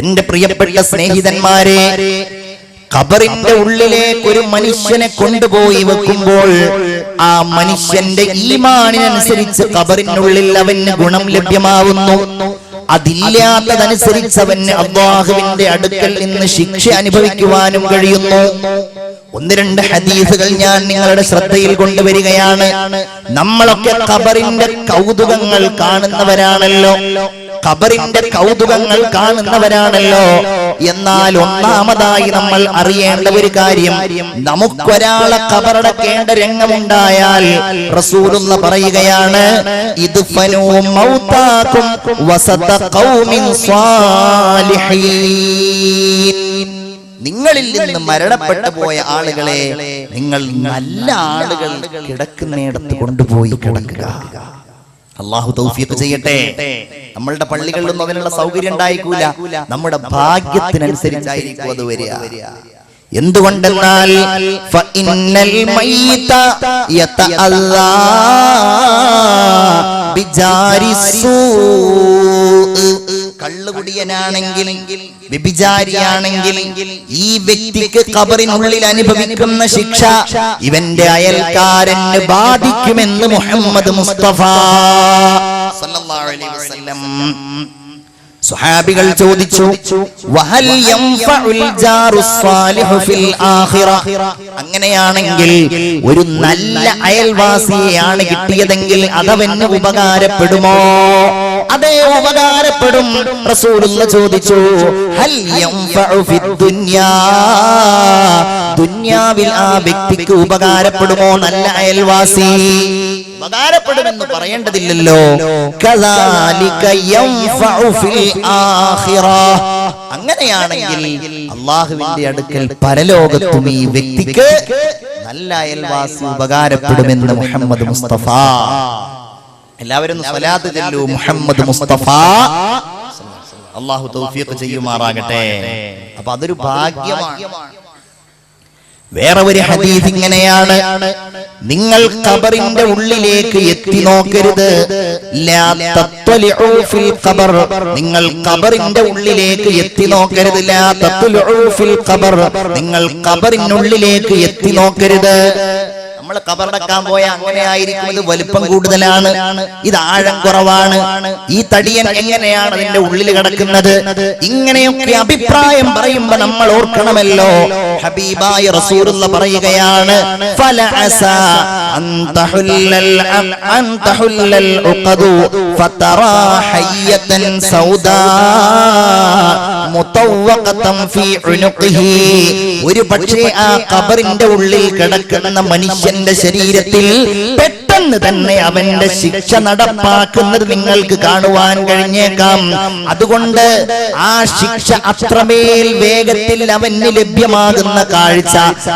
എന്റെ പ്രിയപ്പെട്ട സ്നേഹിതന്മാരെ ഖബറിന്റെ ഉള്ളിലേക്ക് ഒരു മനുഷ്യനെ കൊണ്ടുപോയി വെക്കുമ്പോൾ ആ മനുഷ്യന്റെ ഈമാനിനനുസരിച്ച് ഖബറിനുള്ളിൽ അവന് ഗുണം ലഭ്യമാവുന്നു. അതില്ലാത്തതനുസരിച്ച് അവന് അള്ളാഹുവിന്റെ അടുക്കൽ നിന്ന് ശിക്ഷ അനുഭവിക്കുവാനും കഴിയുന്നു. ഒന്ന് രണ്ട് ഹദീസുകൾ ഞാൻ നിങ്ങളുടെ ശ്രദ്ധയിൽ കൊണ്ടുവരികയാണ്. നമ്മളൊക്കെ ഖബറിന്റെ കൗതുകങ്ങൾ കാണുന്നവരാണല്ലോ. ഖബറിന്റെ കൗതുകങ്ങൾ കാണുന്നവരാണല്ലോ. എന്നാൽ ഒന്നാമതായി നമ്മൾ അറിയേണ്ട ഒരു കാര്യം നമുക്കൊരാളെ ഖബറടക്കേണ്ട രംഗമുണ്ടായാൽ റസൂലുള്ള പറയുകയാണ് ഇത് ഫനൂ മൗതാക്കും വസത ഖൗമിൻ സ്വാലിഹീൻ. നിങ്ങളിൽ നിന്ന് മരണപ്പെട്ടു പോയ ആളുകളെ നിങ്ങൾ നല്ല ആളുകൾ കിടക്കുന്നിടത്ത് കൊണ്ടുപോയി കിടക്കുക. അള്ളാഹു തൗഫീഖ് ചെയ്യട്ടെ. നമ്മളുടെ പള്ളികളിലൊന്നും അതിനുള്ള സൗകര്യം ഉണ്ടായിക്കൂല നമ്മുടെ ഭാഗ്യത്തിനനുസരിച്ചായിരിക്കും അത് വരിക. എന്തുകൊണ്ടെന്നാൽ ഫഇന്നൽ കള്ളുകുടിയനാണെങ്കിൽ വ്യഭിചാരിയാണെങ്കിൽ ഈ വ്യക്തിക്ക് കബറിനുള്ളിൽ അനുഭവിക്കുന്ന ശിക്ഷ ഇവന്റെ അയൽക്കാരന് ബാധിക്കുമെന്ന് മുഹമ്മദ് മുസ്തഫ സുഹാബികൾ ചോദിച്ചു വഹൽ ഫിൽ അങ്ങനെയാണെങ്കിൽ ഒരു നല്ല അയൽവാസിയെയാണ് കിട്ടിയതെങ്കിൽ അതവന് ഉപകാരപ്പെടുമോ? അതേ ഉപകാരപ്പെടും റസൂലുള്ള ചോദിച്ചു ഹൽ ദുനിയാവിൽ ആ വ്യക്തിക്ക് ഉപകാരപ്പെടുമോ നല്ല അയൽവാസി? ഉപകാരപ്പെടുമെന്ന് പറയേണ്ടതില്ലല്ലോ. അങ്ങനെയാണെങ്കിൽ അള്ളാഹുവിന്റെ അടുക്കൽ പരലോകത്തും ഈ വ്യക്തിക്ക് നല്ല അയൽവാസി ഉപകാരപ്പെടുമെന്ന് മുഹമ്മദ് മുസ്തഫ. എല്ലാവരും സലാത്ത് മുഹമ്മദ് മുസ്തഫ. അള്ളാഹു തൗഫീഖ് ചെയ്യുമാറാകട്ടെ. അപ്പൊ അതൊരു ഭാഗ്യമാണ്. വേറെ ഒരു ഹദീസ് ഇങ്ങനെയാണ്. നിങ്ങൾ ഖബറിന്റെ ഉള്ളിലേക്ക് എത്തി നോക്കരുത്. നിങ്ങൾ ഖബറിന്റെ ഉള്ളിലേക്ക് എത്തി നോക്കരുത്. ഖബർ. നിങ്ങൾ ഖബറിനുള്ളിലേക്ക് എത്തി നോക്കരുത്. നമ്മൾ കബറടക്കാൻ പോയ അങ്ങനെ ആയിരിക്കും ഇത് വലുപ്പം കൂടുതലാണ്. ഇത് ആഴം കുറവാണ്. ഈ തടിയൻ എങ്ങനെയാണ് അതിന്റെ ഉള്ളിൽ കിടക്കുന്നത്? ഇങ്ങനെയൊക്കെ അഭിപ്രായം പറയുമ്പോ നമ്മൾ ഓർക്കണമല്ലോ. ഹബീബായ റസൂലുള്ള പറയുകയാണ് ഫതറാ ഹയ്യതൻ സൗദാ. ഒരു പക്ഷേ ആ കബറിന്റെ ഉള്ളിൽ കിടക്കുന്ന മനുഷ്യന്റെ ശരീരത്തിൽ പെട്ടെന്ന് തന്നെ അവന്റെ ശിക്ഷ നടപ്പാക്കുന്നത് നിങ്ങൾക്ക് കാണുവാൻ കഴിഞ്ഞേക്കാം. അതുകൊണ്ട് ആ ശിക്ഷ അത്രമേൽ വേഗത്തിൽ അവന് ലഭ്യമാകുന്ന കാഴ്ച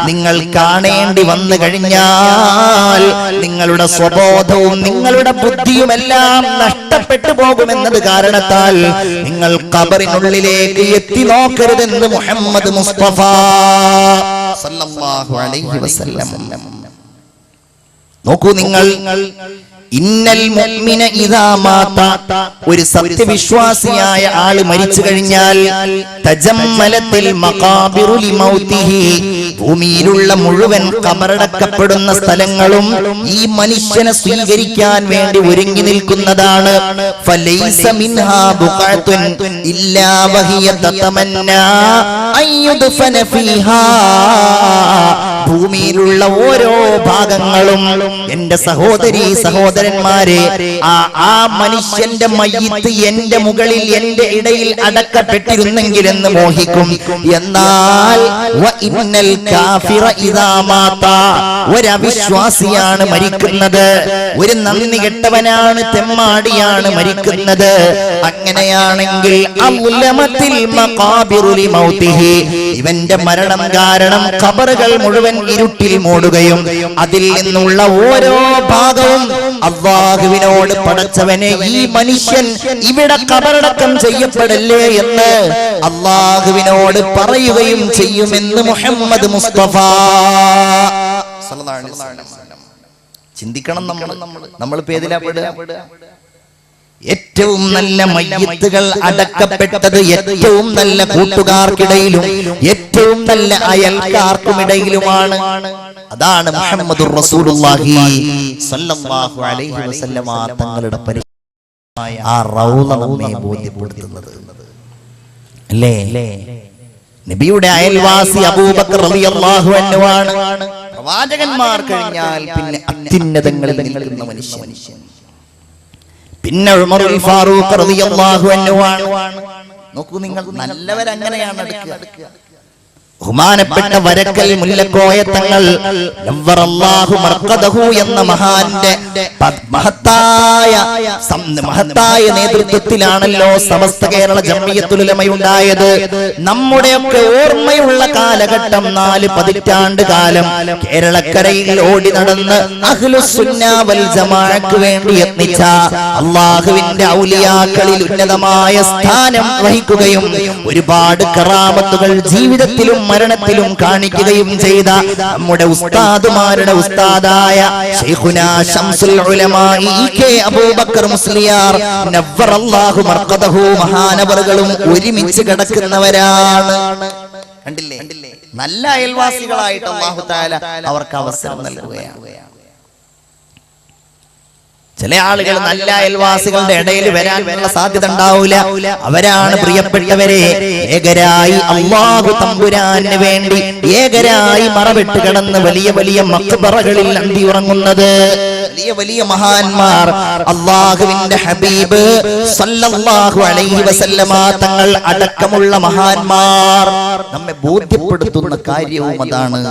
നിങ്ങൾ കാണേണ്ടി വന്നു കഴിഞ്ഞാൽ നിങ്ങളുടെ സ്വബോധവും നിങ്ങളുടെ ബുദ്ധിയുമെല്ലാം നഷ്ടപ്പെട്ടു പോകുമെന്നത് കാരണത്താൽ നിങ്ങൾ കബറിനുള്ളിലേക്ക് എത്തി നോക്കരുതെന്ന് മുഹമ്മദ് മുസ്തഫ സല്ലല്ലാഹു അലൈഹി വസല്ലം. നോക്കൂ നിങ്ങൾ. ഇന്നൽ മുഅ്മിന ഇദാ മാത. ഒരു സത്യവിശ്വാസിയായ ആൾ മരിച്ചു കഴിഞ്ഞാൽ തജമ്മലത്തിൽ ഭൂമിയിലുള്ള മുഴുവൻ കബറടക്കപ്പെടുന്ന സ്ഥലങ്ങളും ഈ മനുഷ്യനെ സ്വീകരിക്കാൻ വേണ്ടി ഒരുങ്ങി നിൽക്കുന്നതാണ്. ഫലൈസ മിൻഹാ ബുഖഅതുൻ ഇല്ലാ തതമന്നാ ഫീഹാ. ഭൂമിയിലുള്ള ഓരോ ഭാഗങ്ങളും എന്റെ സഹോദരി സഹോദരന്മാരെ ആ ആ മനുഷ്യന്റെ മയ്യത്ത് എന്റെ മുകളിൽ എന്റെ ഇടയിൽ അടക്കപ്പെട്ടിരുന്നെങ്കിൽ എന്ന് മോഹിക്കും. എന്നാൽ ഒരവിശ്വാസിയാണ് മരിക്കുന്നത്. ഒരു നന്ദി കെട്ടവനാണ് തെമ്മാടിയാണ് മരിക്കുന്നത്. അങ്ങനെയാണെങ്കിൽ ഇവന്റെ മരണം കാരണം ഖബറുകൾ മുഴുവൻ ഇരുട്ടിൽ മൂടുകയും അതിൽ നിന്നുള്ള ഓരോ ഭാഗവും അള്ളാഹുവിനോട് പടച്ചവനെ ഈ മനുഷ്യൻ ഇവിടെ കബറടക്കം ചെയ്യപ്പെടല്ലേ? എന്ന് അള്ളാഹുവിനോട് പറയുകയും ചെയ്യുമെന്ന് മുഹമ്മദ് മുസ്തഫ. ചിന്തിക്കണം നമ്മൾ. നമ്മൾ പെടുക? ഏറ്റവും നല്ല മയ്യത്തുകൾ അടക്കപ്പെട്ടത് ഏറ്റവും നല്ല കൂട്ടുകാർക്കിടയിലും ഏറ്റവും നല്ല അയൽക്കാർക്കുമിടയിലുമാണ് അതാണ് മുഹമ്മദ് റസൂലുള്ളാഹി സല്ലല്ലാഹു അലൈഹി വസല്ലമ തങ്ങളുടെ പരിശുദ്ധമായ ആ റൗള നമ്മെ ബോധ്യപ്പെടുത്തുന്നത്. അല്ലേ? നബിയുടെ അയൽവാസി അബൂബക്കർ റളിയല്ലാഹു അൻഹു ആണ് പ്രവാചകന്മാർ കഴിഞ്ഞാൽ പിന്നെ അത്യുന്നതങ്ങളിൽ നിൽക്കുന്ന മനുഷ്യൻ. പിന്നെ ഉമർ ഫാറൂഖ് റളിയല്ലാഹു അൻഹു ആണ് നോക്കൂ നിങ്ങൾ നല്ലവരങ്ങനെയാണ് അടുക്കുക ബഹുമാനപ്പെട്ട വരക്കൽ മുല്ലക്കോയ തങ്ങൾ നവ്വറല്ലാഹു മർക്കദഹു എന്ന മഹാന്റെ മഹത്തായ മഹത്തായ നേതൃത്വത്തിലാണല്ലോ സമസ്ത കേരള ജമ്മിയത്തുലമയുണ്ടായത് നമ്മുടെയൊക്കെ ഓർമ്മയുള്ള കാലഘട്ടം നാല് പതിറ്റാണ്ട് കാലം. കേരളക്കരയിൽ ഓടി നടന്ന് അഖിലുസുന്നാവൽ വൽ ജമാഅക്ക് വേണ്ടി യത്നിച്ച അള്ളാഹുവിന്റെ ഔലിയാക്കളിൽ ഉന്നതമായ സ്ഥാനം വഹിക്കുകയും ഒരുപാട് കറാമത്തുകൾ ജീവിതത്തിലും മരണത്തിലും കാണിക്കുകയും ചെയ്ത നമ്മുടെ ഉസ്താദുമാരുടെ ഉസ്താദായ മഹാനവറുകളും ഒരുമിച്ച് കിടക്കുന്നവരാണ്. കണ്ടില്ലേ? നല്ല അയൽവാസികളായിട്ട് അള്ളാഹു താല അവർക്ക് അവസരം നൽകുകയാണ്. ചില ആളുകൾ നല്ല അയൽവാസികളുടെ ഇടയിൽ വരാനുള്ള സാധ്യത ഉണ്ടാവില്ല അവരാണ് പ്രിയപ്പെട്ടവരെ ഏകരായി അള്ളാഹു തമ്പുരാന് വേണ്ടി ഏകരായി മറവിട്ട് കിടന്ന് വലിയ വലിയ മക്ബറകളിൽ അന്തി ഉറങ്ങുന്നത്. വലിയ വലിയ മഹാന്മാർ അള്ളാഹുവിന്റെ ഹബീബ് സല്ലല്ലാഹു അലൈഹി വസല്ലമ തങ്ങൾ അടക്കമുള്ള മഹാന്മാർ നമ്മെ ബോധ്യപ്പെടുത്തുന്ന കാര്യവും അതാണ്.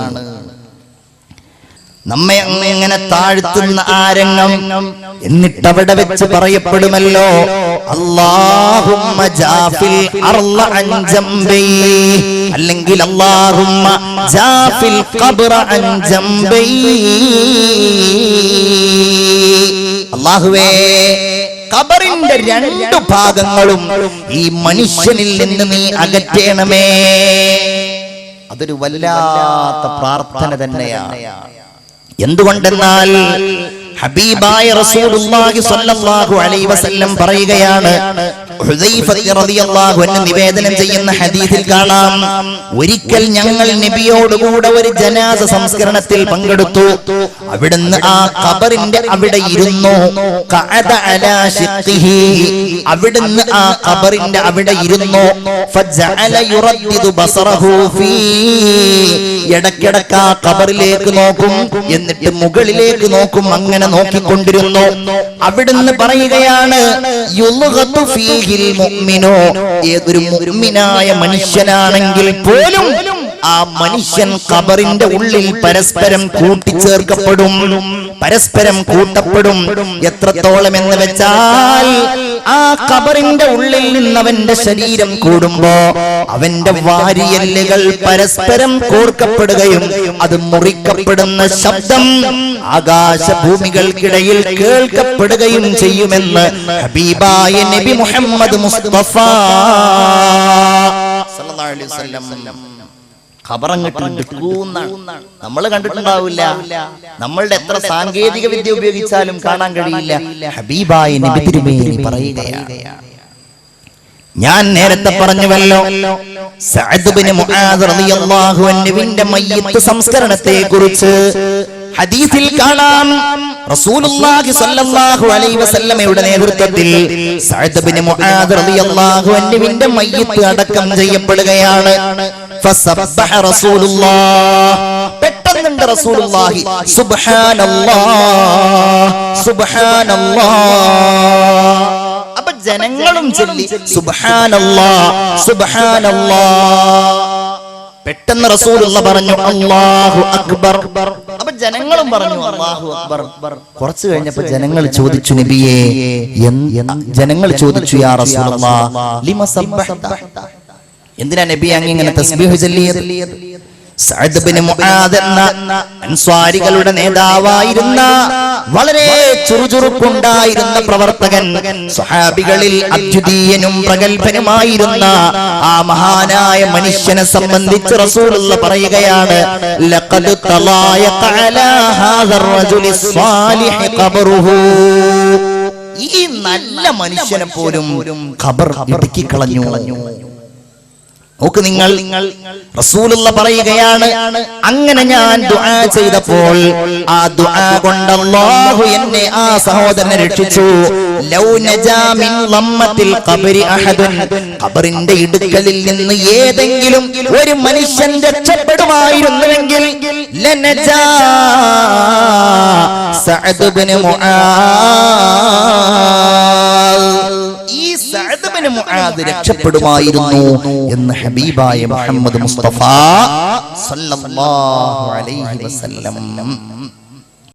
നമ്മെ അങ്ങ് എങ്ങനെ താഴ്ത്തുന്ന ആരംഗം എന്നിട്ട് അവിടെ വെച്ച് പറയപ്പെടുമല്ലോ. ജാഫിൽ അർള അല്ലെങ്കിൽ ജാഫിൽ അല്ലാഹുവേ ഖബറിന്റെ രണ്ടു ഭാഗങ്ങളും ഈ മനുഷ്യനിൽ നിന്ന് നീ അകറ്റേണമേ. അതൊരു വല്ലാത്ത പ്രാർത്ഥന തന്നെയാണ്. എന്തുകൊണ്ടെന്നാൽ ഹബീബായ റസൂലുള്ളാഹി സ്വല്ലല്ലാഹു അലൈഹി വസല്ലം പറയുകയാണ് നിവേദനം ചെയ്യുന്ന ഹദീസിൽ കാണാം ഒരിക്കൽ ഞങ്ങൾ നബിയോടുകൂടെ ഒരു ജനാസ സംസ്കരണത്തിൽ പങ്കെടുത്തു. അവിടുന്ന് ആ ഖബറിന്റെ അവിടെ ഇരുന്നു. അവിടുന്ന് ആ ഖബറിന്റെ അവിടെ ഇരുന്നു. ഇടക്കിടക്ക് ആ ഖബറിലേക്ക് നോക്കും. എന്നിട്ട് മുകളിലേക്ക് നോക്കും. അങ്ങനെ നോക്കിക്കൊണ്ടിരുന്നു. അവിടുന്ന് പറയുകയാണ് യുൽഗതു ഫീഹിൽ ഏതൊരു മുഅ്മിനായ മനുഷ്യനാണെങ്കിൽ പോലും ആ മനുഷ്യൻ കബറിന്റെ ഉള്ളിൽ പരസ്പരം കൂട്ടിച്ചേർക്കപ്പെടും. പരസ്പരം കൂട്ടപ്പെടും. എത്രത്തോളം എന്ന് വെച്ചാൽ ആ കബറിന്റെ ഉള്ളിൽ നിന്ന് അവന്റെ ശരീരം കൂടുമ്പോ അവന്റെ വാരിയല്ലുകൾ പരസ്പരം കോർക്കപ്പെടുകയും അത് മുറിക്കപ്പെടുന്ന ശബ്ദം ആകാശഭൂമികൾക്കിടയിൽ കേൾക്കപ്പെടുകയും ചെയ്യുമെന്ന് ഹബീബായ നബി മുഹമ്മദ് മുസ്തഫ സല്ലല്ലാഹു അലൈഹി വസല്ലം ഖബറങ്ങിട്ടുണ്ട് നമ്മൾ കണ്ടിട്ടുണ്ടാവില്ല. നമ്മളുടെ എത്ര സാങ്കേതിക വിദ്യ ഉപയോഗിച്ചാലും കാണാൻ കഴിയില്ല. ഹബീബായ നബി തിരുമേനി പറയുകയാണ്. ഞാൻ നേരത്തെ പറഞ്ഞുവല്ലോ സഅദ് ബിൻ മുആദ് റളിയല്ലാഹു അൻഹുവിന്റെ മയ്യിത്ത് സംസ്കരണത്തെ കുറിച്ച് ഹദീസിൽ കാണാം. റസൂലുള്ളാഹി സ്വല്ലല്ലാഹു അലൈഹി വസല്ലമയുടെ നേതൃത്വത്തിൽ സഅദ് ബിൻ മുആദ് റളിയല്ലാഹു അൻഹുവിന്റെ മയ്യിത്ത് അടക്കം ചെയ്യപ്പെടുകയാണ്. പെട്ടെന്നുണ്ട് റസൂലുള്ളാഹി. സുബ്ഹാനല്ലാഹ് സുബ്ഹാനല്ലാഹ് അപ്പൊ ജനങ്ങളും ചൊല്ലി. സുബ്ഹാനല്ലാ. സുബ്ഹാനല്ലാ. പെട്ടെന്ന് റസൂലുള്ള പറഞ്ഞു അല്ലാഹു അക്ബർ. അപ്പൊ ജനങ്ങളും പറഞ്ഞു അല്ലാഹു അക്ബർ. കുറച്ചു കഴിഞ്ഞപ്പോ ജനങ്ങൾ ചോദിച്ചു നബിയെ ജനങ്ങൾ ചോദിച്ചു യാ റസൂലുള്ള? എന്തിനാ നബി അങ്ങ് ഇങ്ങനെ തസ്ബീഹ് ചൊല്ലിയത്? സഅദ് ബിൻ മുആദ് എന്ന അൻസ്വാരികളുടെ നേതാവായിരുന്ന വളരെ ചുറുചുറുക്കുണ്ടായിരുന്ന പ്രവർത്തകൻ സ്വഹാബികളിൽ അദ്വിതീയനും പ്രഗത്ഭനുമായിരുന്ന ആ മഹാനായ മനുഷ്യനെ സംബന്ധിച്ച് റസൂലുള്ള പറയുകയാണ് ലഖദ് തലായഖ അലാ ഹാദർ റജുലി സ്വാലിഹി ഖബറുഹു. ഈ നല്ല മനുഷ്യനെ പോലും ഖബർ ഇടുക്കി കളഞ്ഞു. നോക്ക് നിങ്ങൾ. റസൂലുള്ള പറയുകയാണ് അങ്ങനെ ഞാൻ ദുആ ചെയ്തപ്പോൾ ആ ദുആ കൊണ്ട് അല്ലാഹു എന്നെ ആ സഹോദരനെ രക്ഷിച്ചു. ലൗ നജാ മിൻ ഖബരി അഹദൻ. ഖബറിന്റെ ഇടുക്കലിൽ നിന്ന് ഏതെങ്കിലും ഒരു മനുഷ്യൻ രക്ഷപ്പെടുമായിരുന്നുവെങ്കിൽ ലനജാ സഅദ് ഇബ്നു മുആദ്. ഈ രക്ഷപ്പെടുമായിരുന്നു എന്ന് ഹബീബായ മുഹമ്മദ് മുസ്തഫ സല്ലല്ലാഹു അലൈഹി വസല്ലം.